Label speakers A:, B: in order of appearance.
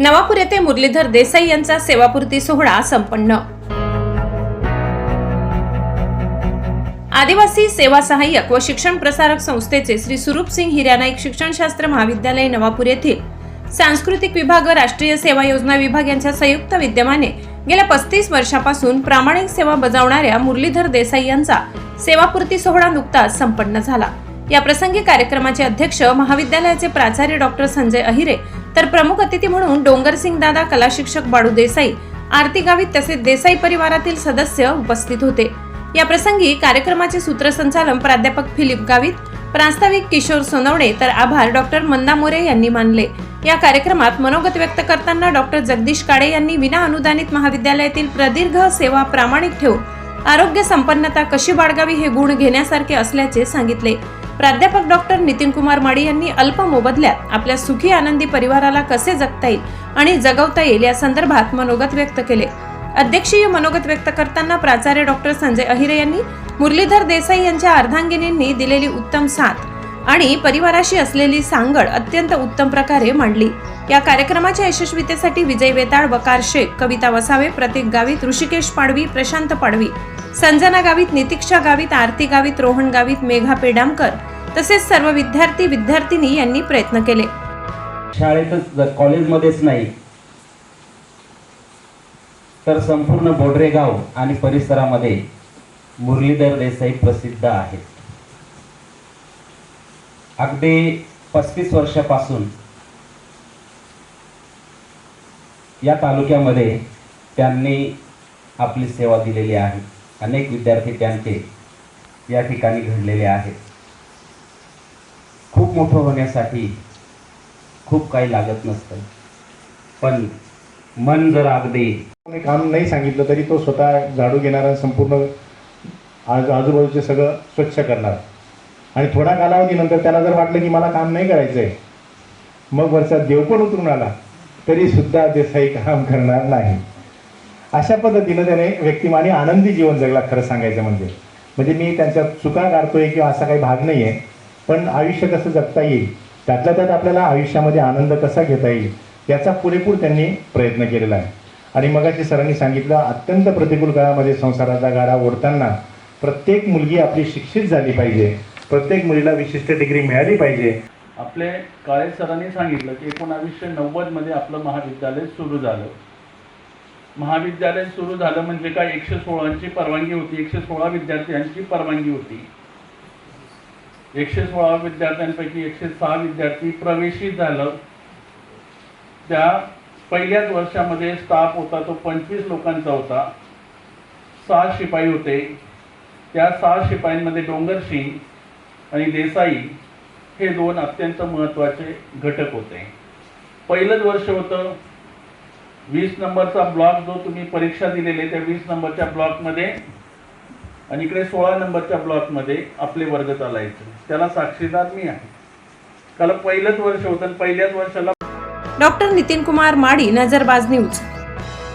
A: नवापूर येथे मुरलीधर देसाई यांचा सेवापूर्ती सोहळा संपन्न. आदिवासी सेवा सहाय्यक व शिक्षण प्रसारक संस्थेचे श्री सुरूप सिंग हिरानाईक शिक्षणशास्त्र महाविद्यालय नवापूर येथील सांस्कृतिक विभाग व राष्ट्रीय सेवा योजना विभाग यांच्या संयुक्त विद्यमाने गेल्या पस्तीस वर्षापासून प्रामाणिक सेवा बजावणाऱ्या मुरलीधर देसाई यांचा सेवापूर्ती सोहळा नुकताच संपन्न झाला. या प्रसंगी कार्यक्रमाचे अध्यक्ष महाविद्यालयाचे प्राचार्य डॉक्टर संजय अहिरे तर प्रमुख अतिथी म्हणून डोंगरसिंग दादा कला शिक्षक बाळू देसाई आरती गावित तसेच देसाई परिवारातील सदस्य उपस्थित होते. या प्रसंगी कार्यक्रमाचे सूत्रसंचालन प्राध्यापक फिलिप गावित प्रास्ताविक किशोर सोनवणे तर आभार डॉक्टर मंदा मोरे यांनी मानले. या कार्यक्रमात मनोगत व्यक्त करताना डॉक्टर जगदीश काळे यांनी विना अनुदानित महाविद्यालयातील प्रदीर्घ सेवा प्रामाणिक ठेवून आरोग्य संपन्नता कशी बाळगावी हे गुण घेण्यासारखे असल्याचे सांगितले. प्राध्यापक डॉक्टर नितीन कुमार माडी यांनी अल्प मोबदल्यात आपल्या सुखी आनंदी परिवाराला कसे जगता येईल आणि जगवता येईल या संदर्भात मनोगत व्यक्त केले. अध्यक्षीय मनोगत व्यक्त करताना प्राचार्य डॉक्टर संजय अहिरे यांनी मुरलीधर देसाई यांच्या अर्धांगिनींनी दिलेली उत्तम साथ आणि परिवाराशी असलेली सांगड अत्यंत उत्तम प्रकारे मांडली. या कार्यक्रमाच्या यशस्वीतेसाठी विजय वेताळ वकार शेख कविता वसावे प्रतीक गावित ऋषिकेश पाडवी प्रशांत पाडवी संजना गावित नितीक्षा गावित आरती गावित रोहन गावित मेघा पेडामकर तसेच सर्व विद्यार्थी विद्यार्थिनी यांनी प्रयत्न केले.
B: शाळेतच जर कॉलेजमध्येच नाही तर संपूर्ण बोडरे गाव आणि परिसरामध्ये मुरलीधर देसाई प्रसिद्ध आहेत. अगदी पस्तीस वर्षापासून या तालुक्यामध्ये त्यांनी आपली सेवा दिलेली आहे. अनेक विद्यार्थी त्यांचे या ठिकाणी घडलेले आहेत. खूप मोठं होण्यासाठी खूप काही लागत नसतं. पण मन जर अगदी
C: कोणी काम नाही सांगितलं तरी तो स्वतः झाडू घेणारा संपूर्ण आज आजूबाजूचे सगळं स्वच्छ करणार. आणि थोडा कालावधीनंतर त्याला जर वाटलं की मला काम नाही करायचं आहे मग वरचा देव पण उतरून आला तरी सुद्धा देसाई काम करणार नाही. अशा पद्धतीनं त्याने व्यक्तिमाने आनंदी जीवन जगला खरं सांगायचं म्हणजे. म्हणजे मी त्यांच्या चुका काढतोय किंवा असा काही भाग नाही आहे पण आयुष्य कसं जगता येईल? त्यातल्या त्यात आपल्याला आयुष्यामध्ये आनंद कसा घेता येईल? याचा पुरेपूर त्यांनी प्रयत्न केलेला आहे. आणि मगाशी सरांनी सांगितलं अत्यंत प्रतिकूल काळामध्ये संसाराचा गाडा ओढताना प्रत्येक मुलगी आपली शिक्षित झाली पाहिजे. प्रत्येक मुलीला विशिष्ट डिग्री मिळाली पाहिजे.
D: आपले काळे सरांनी सांगितलं की एकोणावीसशे नव्वदमध्ये आपलं महाविद्यालय सुरू झालं. महाविद्यालय सुरू झालं म्हणजे काय? एकशे सोळांची परवानगी होती. एकशे सोळा विद्यार्थ्यांची परवानगी होती. एकशे सोळा विद्यार्थ्यांपैकी एकशे सहा विद्यार्थी प्रवेशित झालं. त्या पहिल्याच वर्षामध्ये स्टाफ होता तो पंचवीस लोकांचा होता. सहा शिपाई होते. त्या सहा शिपाईंमध्ये डोंगरसिंग आणि देसाई हे दोन अत्यंत महत्त्वाचे घटक होते. पहिलंच वर्ष होतं. वीस नंबरचा ब्लॉक जो तुम्ही परीक्षा दिलेले त्या वीस नंबरच्या ब्लॉकमध्ये आणि इकडे सोळा नंबरच्या ब्लॉकमध्ये आपले वर्ग चालायचे त्याला साक्षीदार मी आहे. कारण पहिलंच वर्ष होतं पहिल्याच वर्षाला
A: डॉक्टर नितीन कुमार माडी नजरबाज न्यूज.